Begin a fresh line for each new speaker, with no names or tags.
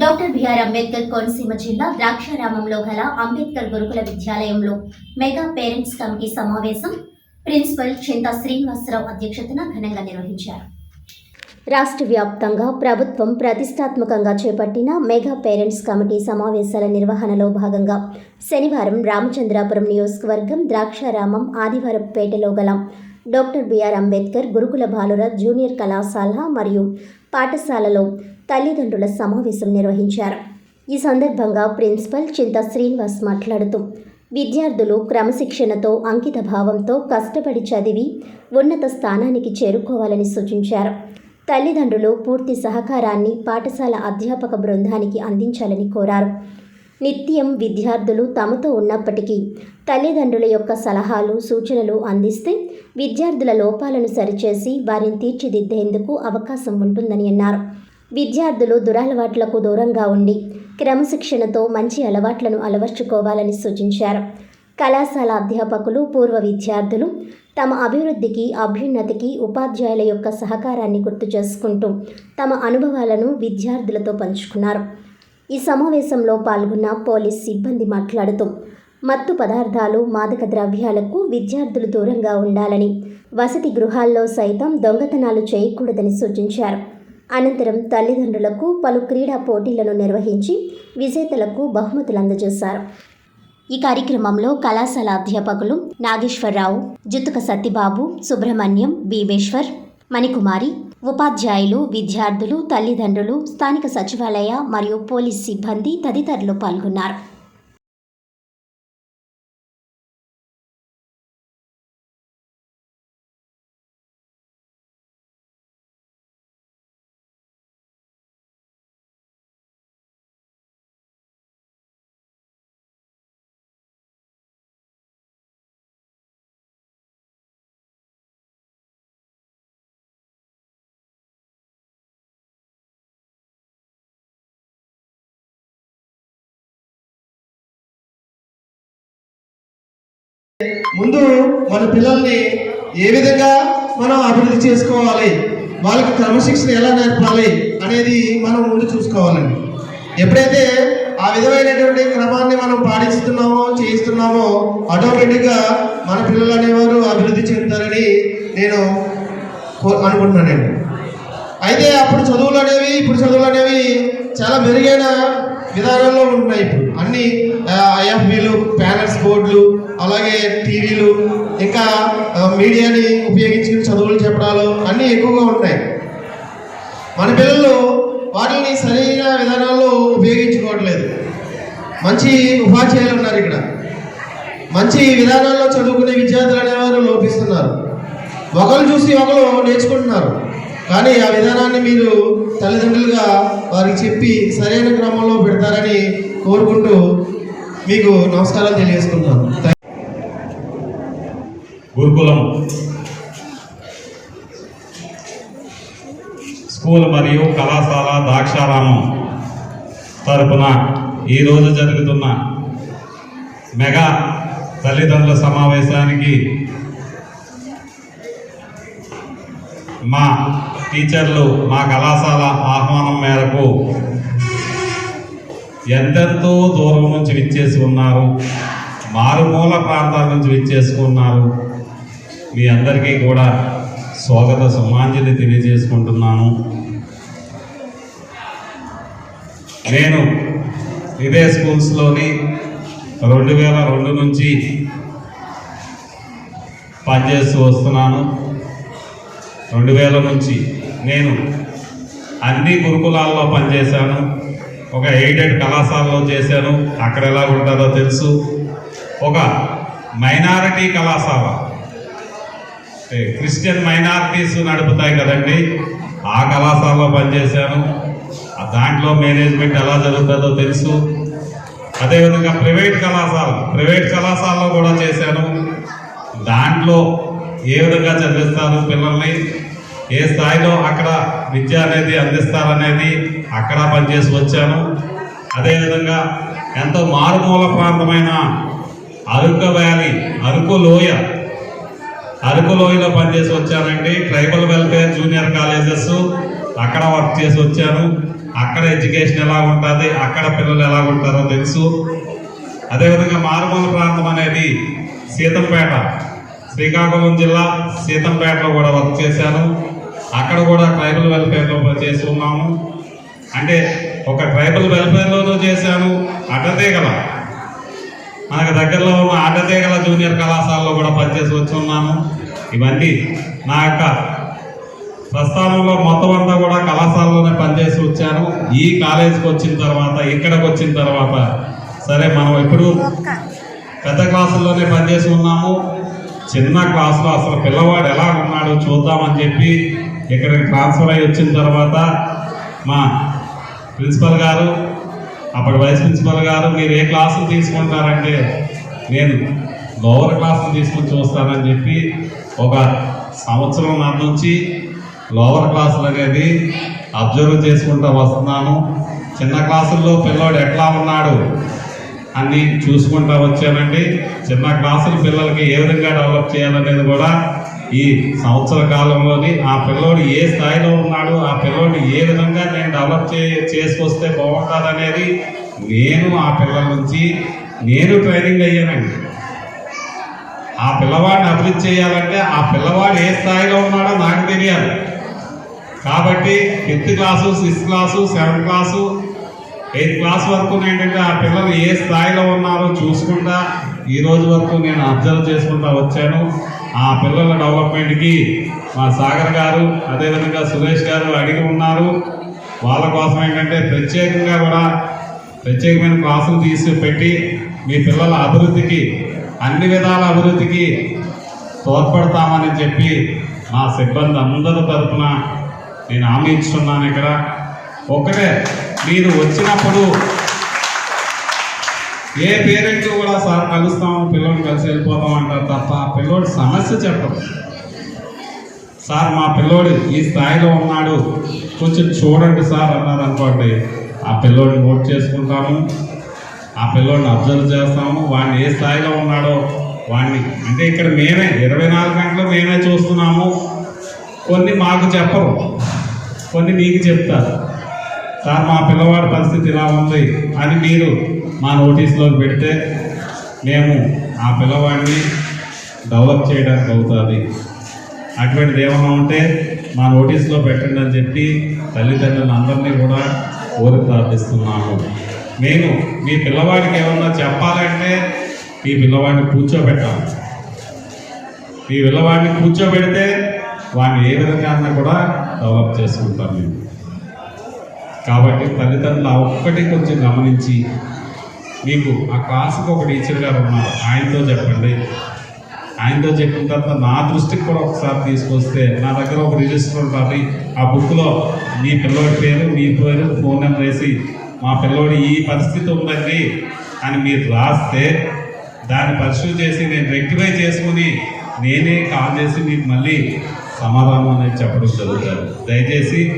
Doctor BR Ambedkar Konaseema జిల్లా ద్రాక్షారామంలో గల అంబేద్కర్ గురుకుల విద్యాలయంలో మెగా పేరెంట్స్ కమిటీ సమావేశం. ప్రిన్సిపల్ చింతా శ్రీనివాసరావు అధ్యక్షతన ఘనంగా నిర్వహించారు. రాష్ట్ర వ్యాప్తంగా ప్రభుత్వం ప్రతిష్టాత్మకంగా చేపట్టిన మెగా పేరెంట్స్ కమిటీ సమావేశాల నిర్వహణలో భాగంగా శనివారం రామచంద్రాపురం నియోజకవర్గం ద్రాక్షారామం ఆదివారపేటలో గల డాక్టర్ బిఆర్ అంబేద్కర్ గురుకుల బాలుర జూనియర్ కళాశాల మరియు పాఠశాలలో తల్లిదండ్రుల సమావేశం నిర్వహించారు. ఈ సందర్భంగా ప్రిన్సిపల్ చింత శ్రీనివాస్ మాట్లాడుతూ విద్యార్థులు క్రమశిక్షణతో అంకిత భావంతో కష్టపడి చదివి ఉన్నత స్థానానికి చేరుకోవాలని సూచించారు. తల్లిదండ్రులు పూర్తి సహకారాన్ని పాఠశాల అధ్యాపక బృందానికి అందించాలని కోరారు. నిత్యం విద్యార్థులు తమతో ఉన్నప్పటికీ తల్లిదండ్రుల యొక్క సలహాలు సూచనలు అందిస్తే విద్యార్థుల లోపాలను సరిచేసి వారిని తీర్చిదిద్దేందుకు అవకాశం ఉంటుందని అన్నారు. విద్యార్థులు దురలవాట్లకు దూరంగా ఉండి క్రమశిక్షణతో మంచి అలవాట్లను అలవర్చుకోవాలని సూచించారు. కళాశాల అధ్యాపకులు పూర్వ విద్యార్థులు తమ అభివృద్ధికి అభ్యున్నతికి ఉపాధ్యాయుల యొక్క సహకారాన్ని గుర్తు చేసుకుంటూ తమ అనుభవాలను విద్యార్థులతో పంచుకున్నారు. ఈ సమావేశంలో పాల్గొన్న పోలీస్ సిబ్బంది మాట్లాడుతూ మత్తు పదార్థాలు మాదక ద్రవ్యాలకు విద్యార్థులు దూరంగా ఉండాలని వసతి గృహాల్లో సైతం దొంగతనాలు చేయకూడదని సూచించారు. అనంతరం తల్లిదండ్రులకు పలు క్రీడా పోటీలను నిర్వహించి విజేతలకు బహుమతులు అందజేశారు. ఈ కార్యక్రమంలో కళాశాల అధ్యాపకులు నాగేశ్వరరావు జుతుక సత్యబాబు సుబ్రహ్మణ్యం భీమేశ్వర్ మణికుమారి ఉపాధ్యాయులు విద్యార్థులు తల్లిదండ్రులు స్థానిక సచివాలయ మరియు పోలీస్ సిబ్బంది తదితరులు పాల్గొన్నారు.
ముందు మన పిల్లల్ని ఏ విధంగా మనం అభివృద్ధి చేసుకోవాలి వాళ్ళకి క్రమశిక్షణ ఎలా నేర్పాలి అనేది మనం ముందు చూసుకోవాలండి. ఎప్పుడైతే ఆ విధమైనటువంటి క్రమాన్ని మనం పాటిస్తున్నామో చేయిస్తున్నామో ఆటోమేటిక్గా మన పిల్లలు అనేవారు అభివృద్ధి చెందుతారని నేను కో- అనుకుంటున్నానండి. అయితే అప్పుడు చదువులు అనేవి ఇప్పుడు చదువులు అనేవి చాలా మెరుగైన విధానంలో ఉంటున్నాయి ఇప్పుడు. అన్ని ఐఎఫ్బీలు ప్యానల్స్ బోర్డులు అలాగే టీవీలు ఇంకా మీడియాని ఉపయోగించుకుని చదువులు చెప్పడాలు అన్నీ ఎక్కువగా ఉంటాయి మన పిల్లలు వాటిని సరైన విధానాల్లో ఉపయోగించుకోవట్లేదు. మంచి ఉపాధ్యాయులు ఉన్నారు ఇక్కడ. మంచి విధానాల్లో చదువుకునే విద్యార్థులు అనేవారు లోపిస్తున్నారు. ఒకరు చూసి ఒకరు నేర్చుకుంటున్నారు. కానీ ఆ విధానాన్ని మీరు తల్లిదండ్రులుగా వారికి చెప్పి సరైన క్రమంలో పెడతారని కోరుకుంటూ మీకు నమస్కారం తెలియజేస్తున్నాను
గురుకులం. స్కూల్ మరియు కళాశాల ద్రాక్షారామం తరపున ఈరోజు జరుగుతున్న మెగా తల్లిదండ్రుల సమావేశానికి మా టీచర్లు మా కళాశాల ఆహ్వానం మేరకు ఎంతెంతో దూరం నుంచి విచ్చేసి ఉన్నారు మారుమూల ప్రాంతాల నుంచి విచ్చేసుకున్నారు మీ అందరికీ కూడా స్వాగత సుమాంజలి తెలియజేసుకుంటున్నాను. నేను ఇదే స్కూల్స్లోని రెండు వేల రెండు నుంచి పనిచేస్తూ వస్తున్నాను. రెండు వేల నుంచి నేను అన్ని గురుకులాల్లో పనిచేశాను. ఒక ఎయిడెడ్ కళాశాలలో చేశాను. అక్కడ ఎలా ఉంటుందో తెలుసు. ఒక మైనారిటీ కళాశాల. క్రిస్టియన్ మైనారిటీస్ నడుపుతాయి కదండి. ఆ కళాశాలలో పనిచేశాను. దాంట్లో మేనేజ్మెంట్ ఎలా జరుగుతుందో తెలుసు. అదేవిధంగా ప్రైవేట్ కళాశాల. ప్రైవేట్ కళాశాలలో కూడా చేశాను. దాంట్లో ఏ విధంగా చదివిస్తారు పిల్లల్ని? ఏ స్థాయిలో అక్కడ విద్య అనేది అందిస్తారనేది అక్కడ పనిచేసి వచ్చాను. అదేవిధంగా ఎంతో మారుమూల ప్రాంతమైన అరకు వ్యాలీ అరకు లోయ అరకు లోయలో పనిచేసి వచ్చానండి. ట్రైబల్ వెల్ఫేర్ జూనియర్ కాలేజెస్ అక్కడ వర్క్ చేసి వచ్చాను. అక్కడ ఎడ్యుకేషన్ ఎలా ఉంటుంది అక్కడ పిల్లలు ఎలా ఉంటారో తెలుసు. అదేవిధంగా మారుమూల ప్రాంతం అనేది సీతంపేట శ్రీకాకుళం జిల్లా సీతంపేటలో కూడా వర్క్ చేశాను. అక్కడ కూడా ట్రైబల్ వెల్ఫేర్లో చేసి ఉన్నాము అంటే ఒక ట్రైబల్ వెల్ఫేర్లోనూ చేశాను అడ్డతీగల మనకు దగ్గరలో ఉన్న అడ్డతీగల జూనియర్ కళాశాలలో కూడా పనిచేసి వచ్చి ఉన్నాను ఇవన్నీ నా యొక్క ప్రస్థానంలో మొత్తం అంతా కూడా కళాశాలలోనే పనిచేసి వచ్చాను. ఈ కాలేజీకి వచ్చిన తర్వాత ఇక్కడికి వచ్చిన తర్వాత సరే మనం ఇప్పుడు పెద్ద క్లాసుల్లోనే పనిచేసి ఉన్నాము. చిన్న క్లాసులో అసలు పిల్లవాడు ఎలా ఉన్నాడో చూద్దామని చెప్పి ఇక్కడికి ట్రాన్స్ఫర్ అయ్యి వచ్చిన తర్వాత మా ప్రిన్సిపల్ గారు అప్పటి వైస్ ప్రిన్సిపల్ గారు మీరు ఏ క్లాసులు తీసుకుంటారంటే నేను లోవర్ క్లాసులు తీసుకుని చూస్తానని చెప్పి ఒక సంవత్సరం నా నుంచి లోవర్ క్లాసులు అనేది అబ్జర్వ్ చేసుకుంటూ వస్తున్నాను. చిన్న క్లాసుల్లో పిల్లోడు ఎట్లా ఉన్నాడు అన్నీ చూసుకుంటా వచ్చానండి. చిన్న క్లాసులు పిల్లలకి ఏ విధంగా డెవలప్ చేయాలనేది కూడా ఈ సంవత్సర కాలంలోని ఆ పిల్లోడు ఏ స్థాయిలో ఉన్నాడు ఆ పిల్లోడు ఏ విధంగా నేను డెవలప్ చే చేసుకొస్తే బాగుంటుంది అనేది నేను ఆ పిల్లల నుంచి నేను ట్రైనింగ్ అయ్యానండి. ఆ పిల్లవాడిని అభివృద్ధి చేయాలంటే ఆ పిల్లవాడు ఏ స్థాయిలో ఉన్నాడో నాకు తెలియాలి. కాబట్టి fifth class sixth class seventh class eighth class వరకు ఏంటంటే ఆ పిల్లలు ఏ స్థాయిలో ఉన్నారో చూసుకుంటా ఈ రోజు వరకు నేను అబ్జర్వ్ చేసుకుంటా వచ్చాను. ఆ పిల్లల డెవలప్మెంట్కి మా సాగర్ గారు అదేవిధంగా సురేష్ గారు అడిగి ఉన్నారు. వాళ్ళ కోసం ఏంటంటే ప్రత్యేకంగా కూడా ప్రత్యేకమైన క్లాసులు తీసి పెట్టి మీ పిల్లల అభివృద్ధికి అన్ని విధాల అభివృద్ధికి తోడ్పడతామని చెప్పి మా సిబ్బంది అందరి తరపున నేను హామీ ఇస్తున్నాను ఇక్కడ. ఒకటే మీరు వచ్చినప్పుడు ఏ పేరెంట్స్ కూడా సార్ కలుస్తాము పిల్లల్ని కలిసి వెళ్ళిపోతాం అంటారు తప్ప పిల్లోడి సమస్య చెప్పరు సార్ మా పిల్లోడు ఈ స్థాయిలో ఉన్నాడు. కొంచెం చూడండి సార్ అన్నారు అనుకోండి. ఆ పిల్లోడిని నోట్ చేసుకుంటాము. ఆ పిల్లోడిని అబ్జర్వ్ చేస్తాము. వాడిని ఏ స్థాయిలో ఉన్నాడో వాడిని అంటే ఇక్కడ మేమే ఇరవై నాలుగు గంటలు మేమే చూస్తున్నాము. కొన్ని మాకు చెప్పరు. కొన్ని మీకు చెప్తారు. సార్ మా పిల్లవాడి పరిస్థితి ఇలా ఉంది. అని మీరు మా నోటీస్లోకి పెడితే మేము ఆ పిల్లవాడిని డెవలప్ చేయడానికి అవుతుంది. అటువంటిది ఏమైనా ఉంటే మా నోటీస్లో పెట్టండి అని చెప్పి తల్లిదండ్రులందరినీ కూడా కోరి ప్రార్థిస్తున్నాము. నేను మీ పిల్లవాడికి ఏమన్నా చెప్పాలంటే మీ పిల్లవాడిని కూర్చోబెట్టాలి. మీ పిల్లవాడిని కూర్చోబెడితే వాడిని ఏ విధంగా కూడా డెవలప్ చేసుకుంటాను నేను. కాబట్టి తల్లిదండ్రులు ఒక్కటి కొంచెం గమనించి మీకు ఆ క్లాస్కి ఒక టీచర్ గారు ఉన్నారు. ఆయనతో చెప్పండి. ఆయనతో చెప్పిన తర్వాత నా దృష్టికి కూడా ఒకసారి తీసుకొస్తే నా దగ్గర ఒక రిజిస్టర్ ఉంటుంది ఆ బుక్లో మీ పిల్లోడి పేరు మీ పేరు ఫోన్ నెంబర్ వేసి మా పిల్లోడి ఈ పరిస్థితి ఉందండి అని మీరు రాస్తే దాన్ని పరిశీలి చేసి నేను రెక్టిఫై చేసుకుని నేనే కాల్ చేసి మీకు మళ్ళీ సమాధానం అనేది చెప్పడం జరుగుతుంది. దయచేసి